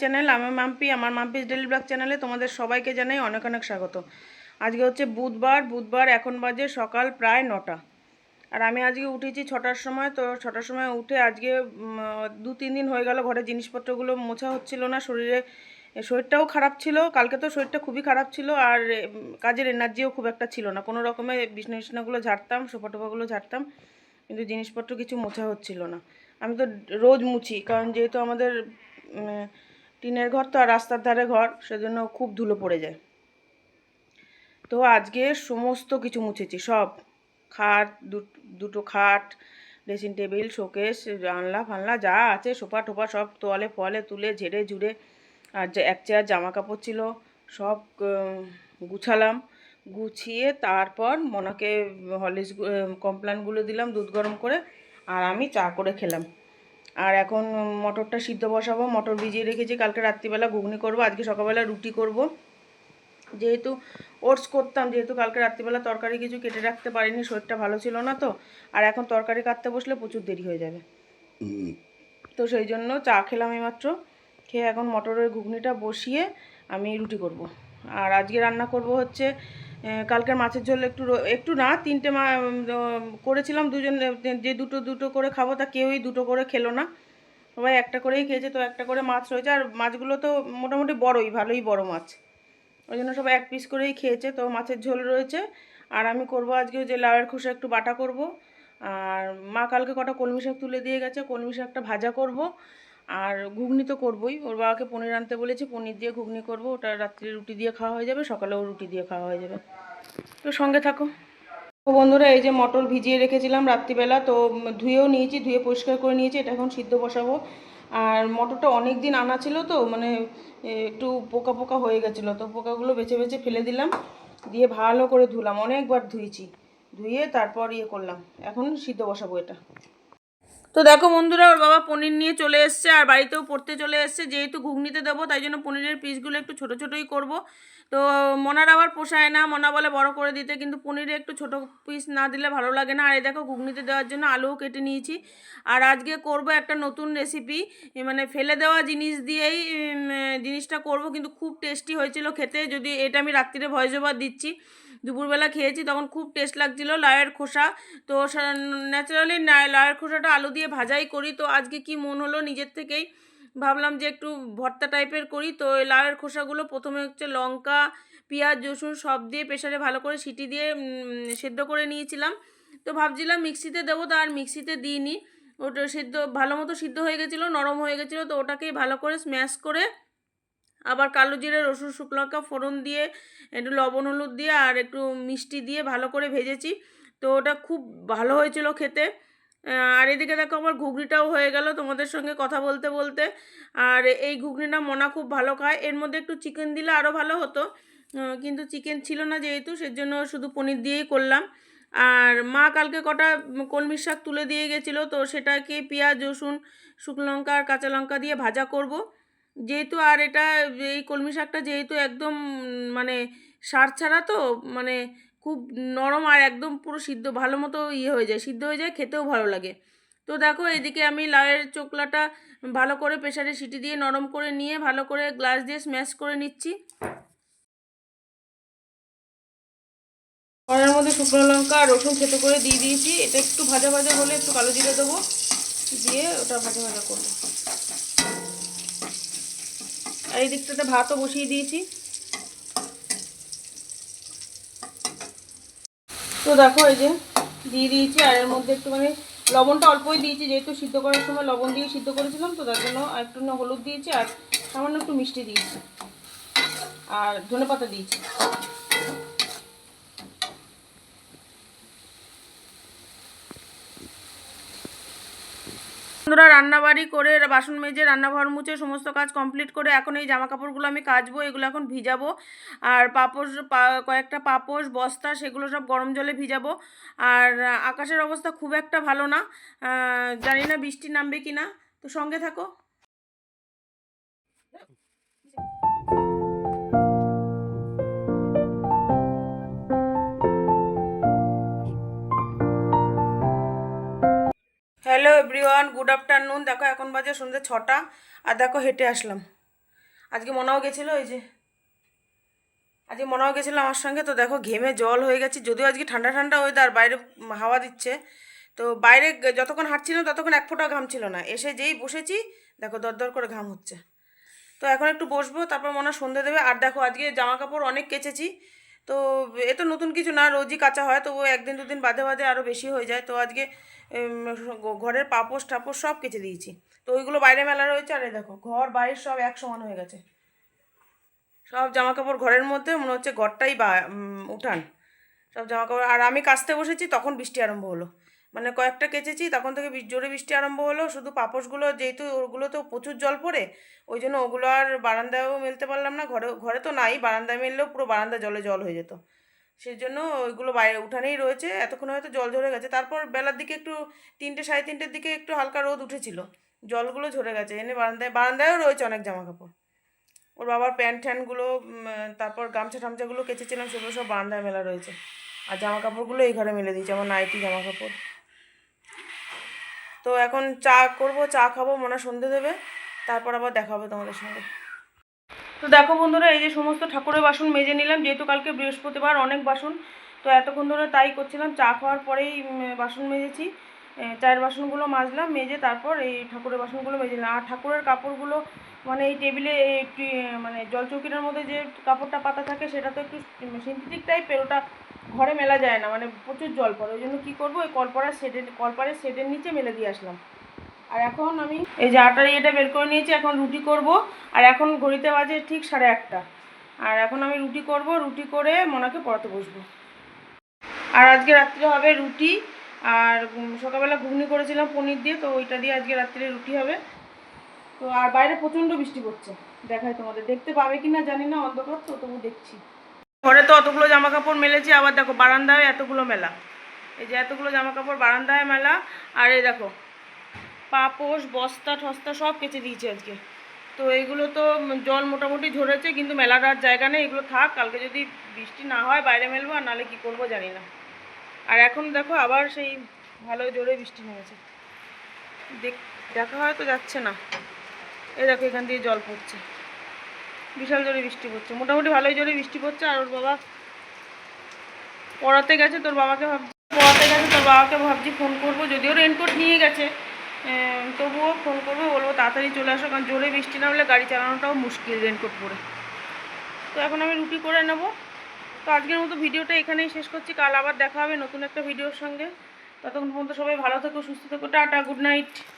Channel আমি মাম্পি, আমার Mampi's daily blog চ্যানেলে তোমাদের সবাইকে জানাই অনেক অনেক স্বাগত। আজকে হচ্ছে বুধবার বুধবার এখন বাজে সকাল প্রায় নটা। আর আমি আজকে উঠেছি ছটার সময়, তো ছটার সময় উঠে আজকে দু তিন দিন হয়ে গেল ঘরে জিনিসপত্রগুলো মোছা হচ্ছিল না, শরীরে শরীরটাও খারাপ ছিল, কালকে তো শরীরটা খুবই খারাপ ছিল, আর কাজের এনার্জিও খুব একটা ছিল না। কোনো রকমে বিছনা বিছনাগুলো ঝাড়তাম, সোফা টোফাগুলো ঝাড়তাম, কিন্তু জিনিসপত্র কিছু মোছা হচ্ছিল না। আমি তো রোজ মুছি, কারণ যেহেতু আমাদের টিনের ঘর তো আর রাস্তার ধারে ঘর, সেজন্য খুব ধুলো পড়ে যায়। তো আজকে সমস্ত কিছু মুছেছি, সব। খাট দুটো খাট, ড্রেসিং টেবিল, শোকেস, জানলা, ফানলা, যা আছে, সোফা টোফা সব তোয়ালে ফোয়ালে তুলে ঝেড়ে ঝুড়ে, আর এক চেয়ার জামা কাপড় ছিল, সব গুছালাম। গুছিয়ে তারপর মনাকে হলিস কমপ্লানগুলো দিলাম দুধ গরম করে, আর আমি চা করে খেলাম। আর এখন মটরটা সিদ্ধ বসাবো মটর ভিজিয়ে রেখেছি কালকে রাত্রিবেলা ঘুগনি করব আজকে সকালবেলা রুটি করব। যেহেতু ওটস করতাম যেহেতু কালকে রাত্রিবেলা তরকারি কিছু কেটে রাখতে পারিনি শরীরটা ভালো ছিল না তো আর এখন তরকারি কাটতে বসলে প্রচুর দেরি হয়ে যাবে। তো সেই জন্য চা খেলাম এইমাত্র খেয়ে এখন মটরের ঘুগনিটা বসিয়ে আমি রুটি করব। আর আজকে রান্না করব হচ্ছে কালকের মাছের ঝোল একটু একটু না, তিনটে মা করেছিলাম, দুজন যে দুটো দুটো করে খাব, তা কেউই দুটো করে খেলো না। সবাই একটা করেই খেয়েছে, তো একটা করে মাছ রয়েছে, আর মাছগুলো তো মোটামুটি বড়ই, ভালোই বড় মাছ। ওই জন্য সবাই এক পিস করেই খেয়েছে, তো মাছের ঝোল রয়েছে। আর আমি করব আজকে যে লাউয়ের খোসা একটু বাটা করব। আর মা কালকে কটা কলমি শাক তুলে দিয়ে গেছে, কলমি শাকটা ভাজা করব। আর ঘুগনি তো করবই। ওর বাবাকে পনির আনতে বলেছি, পনির দিয়ে ঘুগনি করব। ওটা রাত্রে রুটি দিয়ে খাওয়া হয়ে যাবে সকালেও রুটি দিয়ে খাওয়া হয়ে যাবে। তো সঙ্গে থাকো। তো বন্ধুরা, এই যে মটর ভিজিয়ে রেখেছিলাম রাত্রিবেলা, তো ধুয়েও নিয়েছি, ধুয়ে পরিষ্কার করে নিয়েছি, এটা এখন সিদ্ধ বসাবো। আর মটরটা অনেক দিন আনা ছিল তো মানে একটু পোকা পোকা হয়ে গেছিল, তো পোকাগুলো বেছে বেছে ফেলে দিলাম, দিয়ে ভালো করে ধুলাম, অনেকবার ধুয়েছি। ধুয়ে তারপর ইয়ে করলাম, এখন সিদ্ধ বসাবো এটা। তো দেখো বন্ধুরা, ওর বাবা পনির নিয়ে চলে এসছে আর বাড়িতেও পড়তে চলে এসছে। যেহেতু ঘুগনিতে দেবো, তাই জন্য পনিরের পিসগুলো একটু ছোটো ছোটোই করব। তো মনার আবার পোষায় না, মনা বলে বড় করে দিতে, কিন্তু পনিরে একটু ছোট পিস না দিলে ভালো লাগে না। আর এই দেখো, ঘুগনিতে দেওয়ার জন্য আলুও কেটে নিয়েছি। আর আজকে করব একটা নতুন রেসিপি মানে ফেলে দেওয়া জিনিস দিয়েই জিনিসটা করব, কিন্তু খুব টেস্টি হয়েছিল খেতে। যদি এটা আমি রাত্রিরে ভয়েস ওভার দিচ্ছি, দুপুরবেলা খেয়েছি, তখন খুব টেস্ট লাগছিল লাউয়ের খোসা। তো ন্যাচারালি লাউয়ের খোসাটা আলু দিয়ে ভাজাই করি। তো আজকে কি মন হলো নিজের থেকেই ভাবলাম যে একটু ভর্তা টাইপের করি। তো লাউয়ের খোসাগুলো প্রথমে হচ্ছে লঙ্কা, পেঁয়াজ, রসুন সব দিয়ে প্রেশারে ভালো করে সিটি দিয়ে সেদ্ধ করে নিয়েছিলাম। তো ভাবছিলাম মিক্সিতে দেবো তো আর মিক্সিতে দিইনি। ওটা সিদ্ধ, ভালো মতো সিদ্ধ হয়ে গেছিল, নরম হয়ে গেছিল, তো ওটাকেই ভালো করে স্ম্যাশ করে আবার কালো জিরে, রসুন, শুকনো লঙ্কা ফোড়ন দিয়ে, একটু লবণ, হলুদ দিয়ে আর একটু মিষ্টি দিয়ে ভালো করে ভেজেছি। তো ওটা খুব ভালো হয়েছিল খেতে। আর এদিকে দেখো আমার ঘুগনিটাও হয়ে গেল তোমাদের সঙ্গে কথা বলতে বলতে। আর এই ঘুগনিটা মনা খুব ভালো খায়। এর মধ্যে একটু চিকেন দিলে আরও ভালো হতো। কিন্তু চিকেন ছিল না যেহেতু সেজন্য শুধু পনির দিয়েই করলাম। আর মা কালকে কটা উম, কলমির শাক তুলে দিয়ে গেছিল তো সেটাকে পেঁয়াজ রসুন শুকনো লঙ্কা আর কাঁচা লঙ্কা দিয়ে ভাজা করব। যেহেতু আর এটা এই কলমি শাকটা যেহেতু একদম মানে সার ছাড়া তো মানে খুব নরম আর একদম পুরো সিদ্ধ, ভালো মতো ইয়ে হয়ে যায়, সিদ্ধ হয়ে যায়, খেতেও ভালো লাগে। তো দেখো, এদিকে আমি লাউয়ের চোকলাটা ভালো করে প্রেশারে সিটি দিয়ে নরম করে নিয়ে ভালো করে গ্লাস দিয়ে স্ম্যাশ করে নিচ্ছি। কড়াইয়ের মধ্যে শুকনো লঙ্কা আর রসুন খেতে করে দিয়ে দিয়েছি। এটা একটু ভাজা ভাজা হলে একটু কালো জিরে দেবো। দিয়ে ওটা ভাজা ভাজা করব। আর এই দিকটাতে ভাতও বসিয়ে দিয়েছি। তো দেখো এই যে দিয়ে দিয়েছি, আর এর মধ্যে একটুখানি লবণটা অল্পই দিয়েছি, যেহেতু সিদ্ধ করার সময় লবণ দিয়ে সিদ্ধ করেছিলাম, তো তার জন্য আর একটু না হলুদ দিয়েছি আর সামান্য একটু মিষ্টি দিয়েছি। আর ধনে পাতা দিয়েছি। বন্ধুরা রান্নাবাড়ি করে, বাসন মেজে, রান্নাঘর মুছে, সমস্ত কাজ কমপ্লিট করে এখন এই জামা কাপড়গুলো আমি কাচবো, এগুলো এখন ভিজাবো। আর পাপোশ কয়েকটা পাপোশ, বস্তা, সেগুলো সব গরম জলে ভিজাবো। আর আকাশের অবস্থা খুব একটা ভালো না। জানি না বৃষ্টি নামবে কি না তো সঙ্গে থাকো। এভরিওয়ান গুড আফটারনুন দেখো, এখন বাজে সন্ধ্যে ছটা। আর দেখো, হেঁটে আসলাম। আজকে মনাও গেছিল ওই যে। আজকে মনাও গেছিল আমার সঙ্গে। তো দেখো, ঘেমে জল হয়ে গেছে। যদিও আজকে ঠান্ডা ঠান্ডা ওয়েদার বাইরে হাওয়া দিচ্ছে। তো বাইরে যতক্ষণ হাঁটছিলাম, ততক্ষণ এক ফোঁটা ঘাম ছিল না। এসে যেই বসেছি, দেখো, দরদর করে ঘাম হচ্ছে। তো এখন একটু বসবো, তারপর মনে হয় সন্ধে দেবে। আর দেখো, আজকে জামা কাপড় অনেক কেচেছি। তো এ তো নতুন কিছু না, রোজই কাঁচা হয় তো একদিন দুদিন বাদে বাদে আরও বেশি হয়ে যায়। তো আজকে ঘরের পাপোশ টাপোশ সব কেচে দিয়েছি। তো ওইগুলো বাইরে মেলা রয়েছে, আর দেখো, ঘর বাইরে সব এক সমান হয়ে গেছে। সব জামা কাপড় ঘরের মধ্যে, মনে হচ্ছে ঘরটাই বা উঠান। সব জামা কাপড় আর আমি কাচতে বসেছি, তখন বৃষ্টি আরম্ভ হলো। মানে কয়েকটা কেচেছি, তখন থেকে জোরে বৃষ্টি আরম্ভ হলো, শুধু পাপসগুলো যেহেতু ওগুলো তো প্রচুর জল পড়ে, ওই জন্য ওগুলো আর বারান্দায়ও মেলতে পারলাম না ঘরে ঘরে তো নাই, বারান্দায় মেললেও পুরো বারান্দা জলে জল হয়ে যেত। সেই জন্য ওইগুলো বাইরে, উঠানেই রয়েছে, এতক্ষণ হয়তো জল ঝরে গেছে, তারপর বেলার দিকে একটু তিনটে, সাড়ে তিনটের দিকে একটু হালকা রোদ উঠেছিল, জলগুলো ঝরে গেছে, এনে বারান্দায়, বারান্দায়ও রয়েছে অনেক জামা কাপড় ওর বাবার প্যান্ট ট্যান্টগুলো তারপর গামছা টামছাগুলো কেচেছিলাম, সেগুলো সব বারান্দায় মেলা রয়েছে, আর জামা কাপড়গুলো এই ঘরে মেলে দিয়েছে আমার নাইটি জামা কাপড় তো এখন চা করব, চা খাব, মনে সন্ধে দেবে। তারপর আবার দেখা হবে তোমাদের সঙ্গে। তো দেখো বন্ধুরা, এই যে সমস্ত ঠাকুরের বাসন মেজে নিলাম, যেহেতু কালকে বৃহস্পতিবার অনেক বাসন, তো এতক্ষণ ধরে তাই করছিলাম। চা খাওয়ার পরেই বাসন মেজেছি। চায়ের বাসনগুলো মাজলাম, মেজে তারপর এই ঠাকুরের বাসনগুলো মেজে নিলাম। আর ঠাকুরের কাপড়গুলো মানে এই টেবিলে মানে জলচৌকিটার মধ্যে যে কাপড়টা পাতা থাকে, সেটা তো একটু সিনথেটিক টাইপের ওটা ঘরে মেলা যায় না মানে প্রচুর জল পড়ে। ওই জন্য কী করব? ওই কলপাড়ার শেডের কলপাড়ের শেডের নিচে মেলে দিয়ে আসলাম। আর এখন আমি এই যে আটার ইয়েটা বের করে নিয়েছি, এখন রুটি করব। আর এখন ঘড়িতে বাজে ঠিক সাড়ে আটটা। আর এখন আমি রুটি করব, রুটি করে মনাকে পড়াতে বসবো। আর আজকে রাত্রে হবে রুটি। আর সকালবেলা ঘুগনি করেছিলাম পনির দিয়ে, তো ওইটা দিয়ে আজকে রাত্রে রুটি হবে। তো আর বাইরে প্রচণ্ড বৃষ্টি পড়ছে। দেখাই তোমাদের। দেখতে পাবে কি না জানি না, অন্ধকার তো, তবু দেখছি। ঘরে তো অতগুলো জামা কাপড় মেলেছি, আবার দেখো বারান্দায় এতগুলো মেলা। এই যে এতগুলো জামা কাপড় বারান্দায় মেলা, আর এই দেখো, পাপোশ, বস্তা, ঠস্তা সব কেচে দিয়েছি আজকে। তো এইগুলো তো জল মোটামুটি ঝরেছে কিন্তু মেলার আর জায়গা নেই, এগুলো থাক, কালকে যদি বৃষ্টি না হয় বাইরে মেলবো, আর নাহলে কী করব জানি না। আর এখন দেখো আবার সেই ভালো জোরে বৃষ্টি নেমেছে। দেখ হয়তো যাচ্ছে না। এই দেখো এখান দিয়ে জল পড়ছে। বিশাল জোরে বৃষ্টি পড়ছে। মোটামুটি ভালোই জোরে বৃষ্টি পড়ছে। আর ওর বাবা পড়াতে গেছে, তোর বাবাকে ভাবছি পড়াতে গেছে, তোর বাবাকে ভাবছি ফোন করব। যদিও রেনকোট নিয়ে গেছে তবুও ফোন করব। বলব তাড়াতাড়ি চলে আসো, কারণ জোরে বৃষ্টি না হলে গাড়ি চালানোটাও মুশকিল রেনকোট পরে। তো এখন আমি রুটি করে নেব। তো আজকের মতো ভিডিওটা এখানেই শেষ করছি। কাল আবার দেখা হবে নতুন একটা ভিডিওর সঙ্গে। ততক্ষণ পর্যন্ত সবাই ভালো থেকো, সুস্থ থেকো, টাটা গুড নাইট